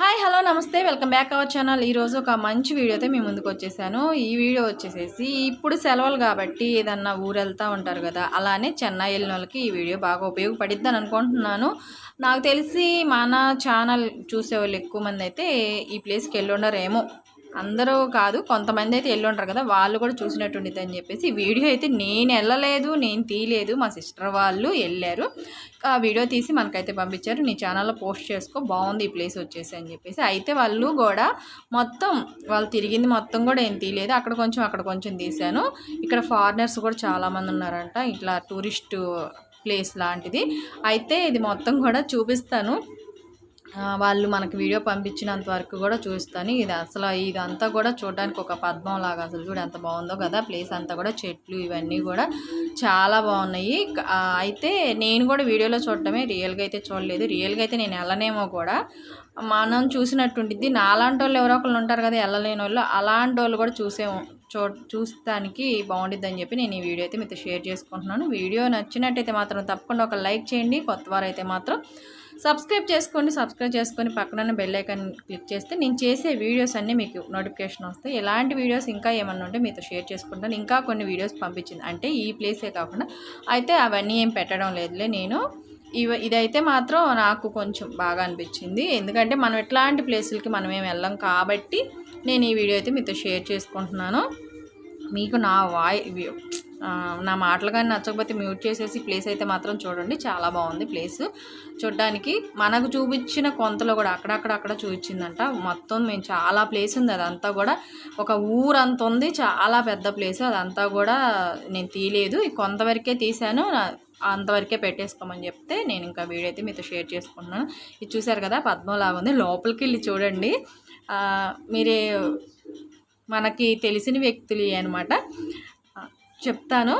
Hi hello నమస్తే. Welcome back our channel ఈరోజు ఒక మంచి వీడియోతో మీ ముందుకు వచ్చేసాను. ఈ వీడియో వచ్చేసేసి ఇప్పుడు సెలవులు కాబట్టి ఏదన్నా ఊరు వెళ్తూ ఉంటారు కదా అలానే చెన్నై వెళ్ళిన వాళ్ళకి ఈ వీడియో బాగా ఉపయోగపడిద్దని అనుకుంటున్నాను. నాకు తెలిసి మన ఛానల్ చూసే వాళ్ళు ఎక్కువ మంది అయితే ఈ ప్లేస్కి వెళ్ళి ఉండరేమో. అందరూ కాదు కొంతమంది అయితే వెళ్ళి ఉంటారు కదా వాళ్ళు కూడా చూసినట్టుండిద్ది అని చెప్పేసి వీడియో అయితే నేను వెళ్ళలేదు నేను తీయలేదు మా సిస్టర్ వాళ్ళు వెళ్ళారు ఆ వీడియో తీసి మనకైతే పంపించారు నీ ఛానల్లో పోస్ట్ చేసుకో బాగుంది ఈ ప్లేస్ వచ్చేసి అని చెప్పేసి. అయితే వాళ్ళు కూడా మొత్తం వాళ్ళు తిరిగింది మొత్తం కూడా ఏం తీయలేదు అక్కడ కొంచెం అక్కడ కొంచెం తీశాను. ఇక్కడ ఫారినర్స్ కూడా చాలామంది ఉన్నారంట ఇట్లా టూరిస్ట్ ప్లేస్ లాంటిది. అయితే ఇది మొత్తం కూడా చూపిస్తాను. వాళ్ళు మనకు వీడియో పంపించినంత వరకు కూడా చూస్తాను. ఇది అసలు ఇదంతా కూడా చూడడానికి ఒక పద్మం లాగా అసలు చూడు ఎంత బాగుందో కదా. ప్లేస్ అంతా కూడా చెట్లు ఇవన్నీ కూడా చాలా బాగున్నాయి. అయితే నేను కూడా వీడియోలో చూడటమే రియల్గా అయితే చూడలేదు. రియల్గా అయితే నేను వెళ్ళనేమో కూడా మనం చూసినట్టుండిద్ది. నాలాంటి వాళ్ళు ఎవరో ఒకళ్ళు ఉంటారు కదా వెళ్ళలేని వాళ్ళు అలాంటి వాళ్ళు కూడా చూసే చూ చూస్తానికి బాగుండిద్దని అని చెప్పి నేను ఈ వీడియో అయితే మీతో షేర్ చేసుకుంటున్నాను. వీడియో నచ్చినట్టయితే మాత్రం తప్పకుండా ఒక లైక్ చేయండి. కొత్త వారు అయితే మాత్రం సబ్స్క్రైబ్ చేసుకోండి సబ్స్క్రైబ్ చేసుకొని పక్కన బెల్ ఐకాన్ క్లిక్ చేస్తే నేను చేసే వీడియోస్ అన్నీ మీకు నోటిఫికేషన్ వస్తాయి. ఎలాంటి వీడియోస్ ఇంకా ఏమన్నా ఉంటే మీతో షేర్ చేసుకుంటాను. ఇంకా కొన్ని వీడియోస్ పంపించింది. అంటే ఈ ప్లేసే కాకుండా అయితే అవన్నీ ఏం పెట్టడం లేదులే నేను. ఇవ ఇదైతే మాత్రం నాకు కొంచెం బాగా అనిపించింది. ఎందుకంటే మనం ఎట్లాంటి ప్లేసులకి మనం ఏం వెళ్ళం కాబట్టి నేను ఈ వీడియో అయితే మీతో షేర్ చేసుకుంటున్నాను. మీకు నా వాయి నా మాటలు కానీ నచ్చకపోతే మ్యూట్ చేసేసి ప్లేస్ అయితే మాత్రం చూడండి. చాలా బాగుంది ప్లేస్. చూడడానికి మనకు చూపించిన కొంతలో కూడా అక్కడక్కడ అక్కడ చూపించిందంట. మొత్తం మేము చాలా ప్లేస్ ఉంది. అదంతా కూడా ఒక ఊరంత ఉంది. చాలా పెద్ద ప్లేస్. అదంతా కూడా నేను తీయలేదు. కొంతవరకే తీశాను. అంతవరకే పెట్టేసుకోమని చెప్తే నేను ఇంకా వీడియో అయితే మీతో షేర్ చేసుకున్నాను ఇది చూసారు కదా? పద్మలాగా ఉంది. లోపలికి వెళ్ళి చూడండి. మీరే మనకి తెలిసిన వ్యక్తులు అనమాట చెప్తాను.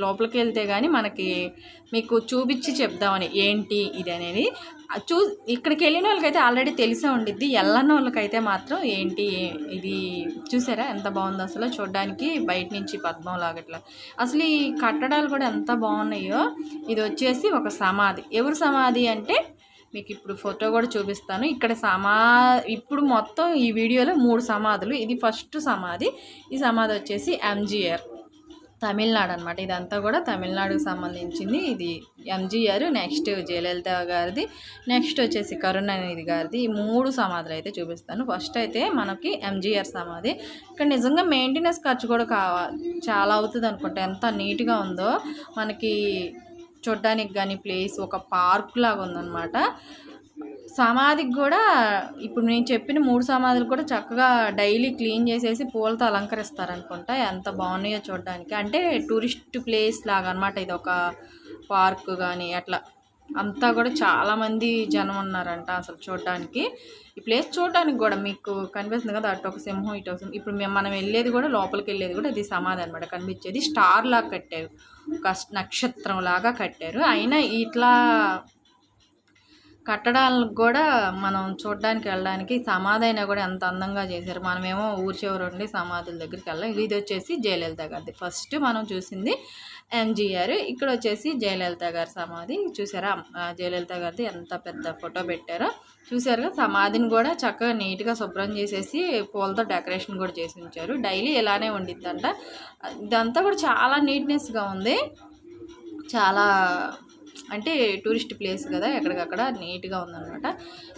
లోపలికి వెళ్తే కానీ మనకి మీకు చూపించి చెప్దామని ఏంటి ఇది అనేది. చూ ఇక్కడికి వెళ్ళిన వాళ్ళకైతే ఆల్రెడీ తెలిసే ఉండిద్ది. వెళ్ళని వాళ్ళకైతే మాత్రం ఏంటి ఇది చూసారా? ఎంత బాగుందో అసలు చూడడానికి బయట నుంచి పద్మం లాగట్లా. అసలు ఈ కట్టడాలు కూడా ఎంత బాగున్నాయో. ఇది వచ్చేసి ఒక సమాధి. ఎవరు సమాధి అంటే మీకు ఇప్పుడు ఫోటో కూడా చూపిస్తాను. ఇక్కడ సమా ఇప్పుడు మొత్తం ఈ వీడియోలో మూడు సమాధులు. ఇది ఫస్ట్ సమాధి. ఈ సమాధి వచ్చేసి ఎంజీఆర్. తమిళనాడు అనమాట ఇదంతా కూడా తమిళనాడుకు సంబంధించింది. ఇది ఎంజీఆర్ నెక్స్ట్ జయలలిత గారిది నెక్స్ట్ వచ్చేసి కరుణానిధి గారిది. ఈ మూడు సమాధులు అయితే చూపిస్తాను. ఫస్ట్ అయితే మనకి ఎంజీఆర్ సమాధి. ఇక్కడ నిజంగా మెయింటెనెన్స్ ఖర్చు కూడా కావాలి చాలా అవుతుంది అనుకుంటా. ఎంత నీట్గా ఉందో. మనకి చూడ్డానికి కానీ ప్లేస్ ఒక పార్క్ లాగా ఉందన్నమాట సమాధికి కూడా ఇప్పుడు నేను చెప్పిన మూడు సమాధులు కూడా చక్కగా డైలీ క్లీన్ చేసేసి పూలతో అలంకరిస్తారనుకుంటా. ఎంత బాగున్నాయో చూడడానికి. అంటే టూరిస్ట్ ప్లేస్ లాగా అనమాట ఇది. ఒక పార్క్ కానీ అట్లా. అంతా కూడా చాలామంది జనం ఉన్నారంట అసలు చూడడానికి. ఈ ప్లేస్ చూడడానికి కూడా మీకు కనిపిస్తుంది కదా అటు ఒక సింహం ఇటు ఒక సింహం. ఇప్పుడు మేము మనం వెళ్ళేది కూడా లోపలికి వెళ్ళేది కూడా ఇది సమాధి అనమాట కనిపించేది స్టార్ లాగా కట్టారు. ఒక నక్షత్రం లాగా కట్టారు. అయినా ఇట్లా కట్టడాలకు కూడా మనం చూడడానికి వెళ్ళడానికి సమాధి కూడా ఎంత అందంగా చేశారు. మనమేమో ఊరి చివరి ఉండి సమాధుల దగ్గరికి వెళ్ళాం. ఇది వచ్చేసి జయలలిత గారిది. ఫస్ట్ మనం చూసింది ఎంజీఆర్ ఇక్కడ వచ్చేసి జయలలిత గారి సమాధి. చూసారా? జయలలిత గారిది ఎంత పెద్ద ఫోటో పెట్టారో. చూసారుగా? సమాధిని కూడా చక్కగా నీట్గా శుభ్రం చేసేసి పూలతో డెకరేషన్ కూడా చేసి ఉంచారు డైలీ ఇలానే ఉండిద్దంట. ఇదంతా కూడా చాలా నీట్నెస్గా ఉంది. చాలా అంటే టూరిస్ట్ ప్లేస్ కదా ఎక్కడికక్కడ నీట్గా ఉందన్నమాట.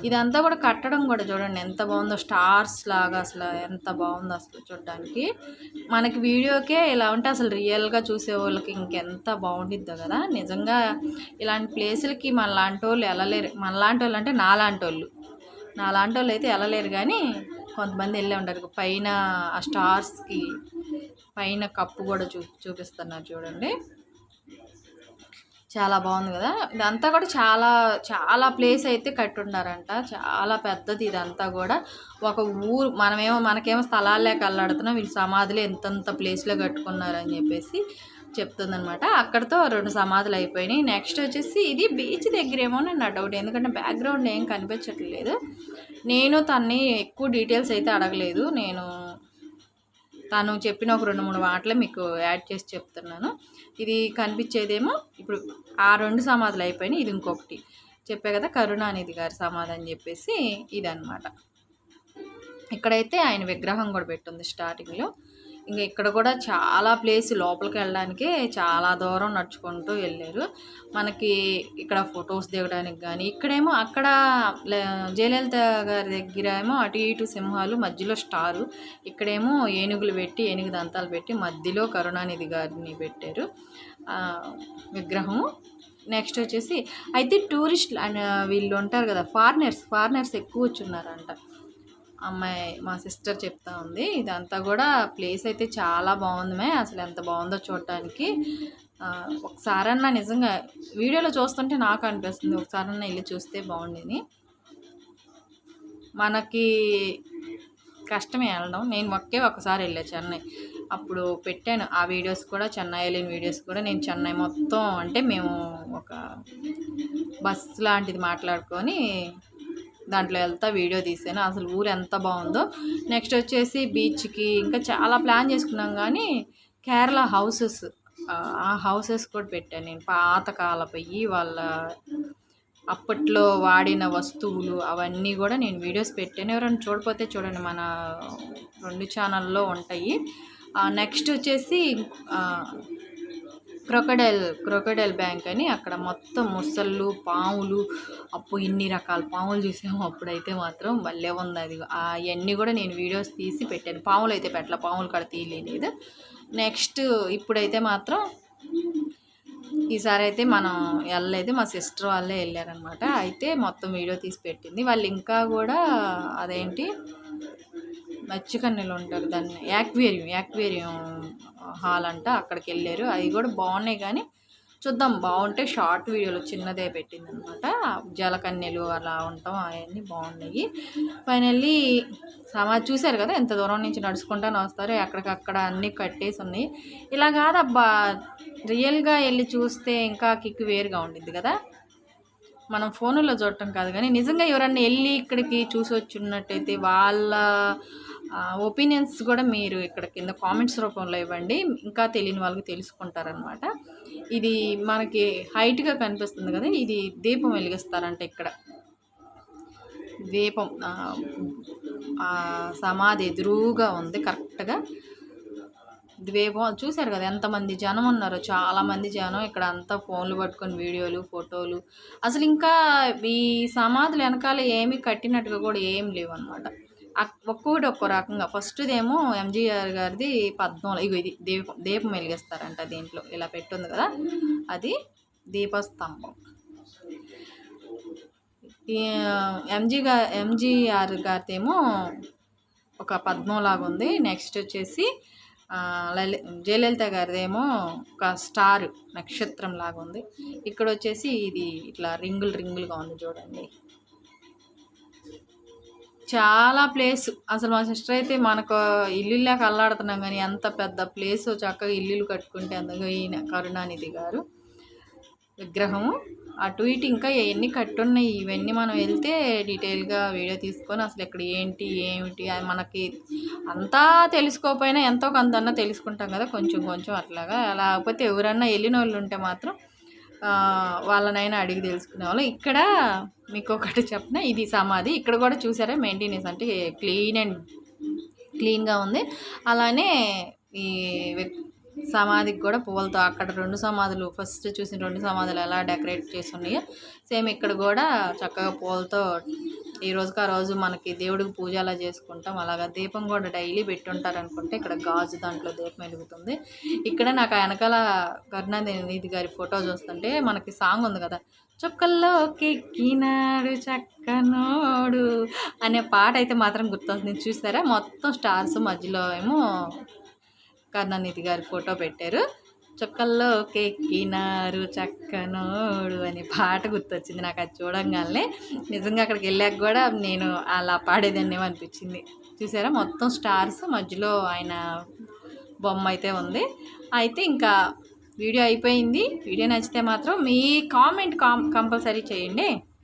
ఇదంతా కూడా కట్టడం కూడా చూడండి ఎంత బాగుందో స్టార్స్ లాగా అసలు ఎంత బాగుందో అసలు చూడడానికి. మనకి వీడియోకే ఇలా ఉంటే అసలు రియల్గా చూసే వాళ్ళకి ఇంకెంత బాగుండిద్దో కదా. నిజంగా ఇలాంటి ప్లేసులకి మనలాంటి వాళ్ళు వెళ్ళలేరు మనలాంటి వాళ్ళు అంటే నాలాంటి వాళ్ళు నాలాంటి వాళ్ళు అయితే వెళ్ళలేరు కానీ కొంతమంది వెళ్ళే ఉంటారు. పైన ఆ స్టార్స్కి పైన కప్పు కూడా చూ చూపిస్తున్నారు చూడండి. చాలా బాగుంది కదా. ఇదంతా కూడా చాలా చాలా ప్లేస్ అయితే కట్టుండారంట. చాలా పెద్దది ఇదంతా కూడా. ఒక ఊరు మనమేమో మనకేమో స్థలాలు లేక అల్లాడుతున్నాం. వీళ్ళు సమాధులు ఎంతంత ప్లేస్లో కట్టుకున్నారని చెప్పేసి చెప్తుందనమాట అక్కడతో రెండు సమాధులు అయిపోయినాయి. నెక్స్ట్ వచ్చేసి ఇది బీచ్ దగ్గరేమో నా డౌట్ ఎందుకంటే బ్యాక్గ్రౌండ్ ఏం కనిపించట్లేదు. నేను తన్ని ఎక్కువ డీటెయిల్స్ అయితే అడగలేదు. నేను తను చెప్పిన ఒక రెండు మూడు మాటలు మీకు యాడ్ చేసి చెప్తున్నాను. ఇది కనిపించేదేమో ఇప్పుడు ఆ రెండు సమాధులు అయిపోయినాయి ఇది ఇంకొకటి. చెప్పే కదా కరుణానిధి గారి సమాధి అని చెప్పేసి ఇదన్నమాట. ఇక్కడైతే ఆయన విగ్రహం కూడా పెట్టుంది స్టార్టింగ్లో ఇంకా ఇక్కడ కూడా చాలా ప్లేస్ లోపలికి వెళ్ళడానికి చాలా దూరం నడుచుకుంటూ వెళ్ళారు. మనకి ఇక్కడ ఫొటోస్ దిగడానికి కానీ ఇక్కడేమో అక్కడ జయలలిత గారి దగ్గర ఏమో అటు ఇటు సింహాలు మధ్యలో స్టారు. ఇక్కడేమో ఏనుగులు పెట్టి ఏనుగు దంతాలు పెట్టి మధ్యలో కరుణానిధి గారిని పెట్టారు. విగ్రహము. నెక్స్ట్ వచ్చేసి అయితే టూరిస్ట్ వీళ్ళు ఉంటారు కదా ఫారినర్స్ ఫారినర్స్ ఎక్కువ వచ్చున్నారంట. అమ్మాయి మా సిస్టర్ చెప్తా ఉంది. ఇదంతా కూడా ప్లేస్ అయితే చాలా బాగుంది మే అసలు ఎంత బాగుందో చూడటానికి ఒకసారన్నా నిజంగా వీడియోలో చూస్తుంటే నాకు అనిపిస్తుంది. ఒకసారన్నా వెళ్ళి చూస్తే బాగుండేది. మనకి కష్టమే వెళ్ళడం. నేను ఒకే ఒకసారి వెళ్ళా చెన్నై. అప్పుడు పెట్టాను. ఆ వీడియోస్ కూడా చెన్నై వెళ్ళిన వీడియోస్ కూడా నేను చెన్నై మొత్తం అంటే మేము ఒక బస్ లాంటిది మాట్లాడుకొని దాంట్లో వెళ్తా వీడియో తీసాను అసలు ఊరు ఎంత బాగుందో. నెక్స్ట్ వచ్చేసి బీచ్కి ఇంకా చాలా ప్లాన్ చేసుకున్నాం కానీ కేరళ హౌసెస్ ఆ హౌసెస్ కూడా పెట్టాను నేను. పాతకాలపయ్యి వాళ్ళ అప్పట్లో వాడిన వస్తువులు అవన్నీ కూడా నేను వీడియోస్ పెట్టాను. ఎవరైనా చూడపోతే చూడండి మన రెండు ఛానల్లో ఉంటాయి. నెక్స్ట్ వచ్చేసి క్రొకడైల్ క్రొకడైల్ బ్యాంక్ అని అక్కడ మొత్తం ముసళ్ళు పాములు అప్పు ఇన్ని రకాల పాములు చూసాము. అప్పుడైతే మాత్రం భలే ఉంది అది. అవన్నీ కూడా నేను వీడియోస్ తీసి పెట్టాను. పాములు అయితే పెట్టలే పాములు కూడా తీయలేదు నెక్స్ట్ ఇప్పుడైతే మాత్రం ఈసారి అయితే మనం వెళ్ళలేదు మా సిస్టర్ వాళ్ళే వెళ్ళారనమాట అయితే మొత్తం వీడియో తీసి పెట్టింది. వాళ్ళు ఇంకా కూడా అదేంటి? మత్స్యకన్యలు ఉంటారు దాన్ని. యాక్వేరియం యాక్వేరియం హాల్ అంట అక్కడికి వెళ్ళారు అవి కూడా బాగున్నాయి కానీ చూద్దాం బాగుంటే షార్ట్ వీడియోలు చిన్నదే పెట్టింది అనమాట జలకన్యలు అలా ఉంటాం అవన్నీ బాగున్నాయి. ఫైనల్లీ సమా చూశారు కదా ఎంత దూరం నుంచి నడుచుకుంటానే వస్తారు ఎక్కడికక్కడ అన్నీ కట్టేసి ఉన్నాయి. ఇలా కాదబ్బా రియల్గా వెళ్ళి చూస్తే ఇంకా కిక్ వేరుగా ఉండిద్ది కదా. మనం ఫోనులో చూడటం కాదు కానీ నిజంగా ఎవరన్నా వెళ్ళి ఇక్కడికి చూసి వచ్చినట్టయితే వాళ్ళ ఒపీనియన్స్ కూడా మీరు ఇక్కడ కింద కామెంట్స్ రూపంలో ఇవ్వండి. ఇంకా తెలియని వాళ్ళకి తెలుసుకుంటారనమాట ఇది మనకి హైట్గా కనిపిస్తుంది కదా ఇది దీపం వెలిగిస్తారంట ఇక్కడ. దీపం సమాధి ఎదురుగా ఉంది కరెక్ట్గా ద్వీపం చూశారు కదా ఎంతమంది జనం ఉన్నారు చాలామంది జనం ఇక్కడ అంతా ఫోన్లు పట్టుకొని వీడియోలు ఫోటోలు. అసలు ఇంకా ఈ సమాధులు వెనకాల ఏమీ కట్టినట్టుగా కూడా ఏం లేవు అనమాట ఒక్కొక్కటి ఒక్కో రకంగా. ఫస్ట్దేమో ఎంజీఆర్ గారిది పద్మం ఇగో ఇది దీపం దీపం వెలిగిస్తారంట దీంట్లో ఇలా పెట్టుంది కదా అది దీపస్తంభం. ఎంజీ గా ఎంజీఆర్ గారిదేమో ఒక పద్మంలాగా ఉంది నెక్స్ట్ వచ్చేసి లలి జయలలిత గారిదేమో ఒక స్టార్ నక్షత్రం లాగా ఉంది ఇక్కడ వచ్చేసి ఇది ఇట్లా రింగులు రింగులుగా ఉంది చూడండి. చాలా ప్లేస్. అసలు మా సిస్టర్ అయితే మనకు ఇల్లులాక అల్లాడుతున్నాం కానీ ఎంత పెద్ద ప్లేస్ చక్కగా ఇల్లులు కట్టుకుంటే అందుగా ఈయన కరుణానిధి గారు. విగ్రహము. అటు ఇటు ఇంకా ఎన్ని కట్టున్నాయి ఇవన్నీ మనం వెళ్తే డీటెయిల్గా వీడియో తీసుకొని అసలు ఇక్కడ ఏంటి ఏమిటి అది మనకి అంతా తెలుసుకోకపోయినా ఎంతో కొంత అన్నా తెలుసుకుంటాం కదా కొంచెం కొంచెం అట్లాగా. లేకపోతే ఎవరన్నా వెళ్ళిన వాళ్ళు ఉంటే మాత్రం వాళ్ళనైనా అడిగి తెలుసుకునే వాళ్ళం. ఇక్కడ మీకు ఒకటి చెప్పిన? ఇది సమాధి. ఇక్కడ కూడా చూసారా? మెయింటెనెన్స్ అంటే క్లీన్ అండ్ క్లీన్గా ఉంది. అలానే ఈ సమాధికి కూడా పువ్వులతో అక్కడ రెండు సమాధులు ఫస్ట్ చూసిన రెండు సమాధులు ఎలా డెకరేట్ చేసి ఉన్నాయో సేమ్ ఇక్కడ కూడా చక్కగా పూలతో ఈ రోజుకి ఆ రోజు మనకి దేవుడికి పూజ అలా చేసుకుంటాం. అలాగా దీపం కూడా డైలీ పెట్టుంటారు అనుకుంటే ఇక్కడ గాజు దాంట్లో దీపం వెలుగుతుంది. ఇక్కడ నాకు ఆ వెనకాల కరుణానిధి గారి ఫోటో చూస్తుంటే మనకి సాంగ్ ఉంది కదా చుక్కల్లో కెక్కినాడు చక్కనోడు అనే పాట అయితే మాత్రం గుర్తొస్తుంది. చూసారా? మొత్తం స్టార్స్ మధ్యలో ఏమో కరుణానిధి గారి ఫోటో పెట్టారు. చుక్కల్లో కెక్కినారు చక్కనోడు అనే పాట గుర్తొచ్చింది. నాకు అది చూడంగానే నిజంగా అక్కడికి వెళ్ళాక కూడా నేను అలా పాడేదాన్ని అనిపించింది. చూసారా? మొత్తం స్టార్స్ మధ్యలో ఆయన బొమ్మ అయితే ఉంది. అయితే ఇంకా వీడియో అయిపోయింది. వీడియో నచ్చితే మాత్రం మీ కామెంట్ కాం కంపల్సరీ చేయండి.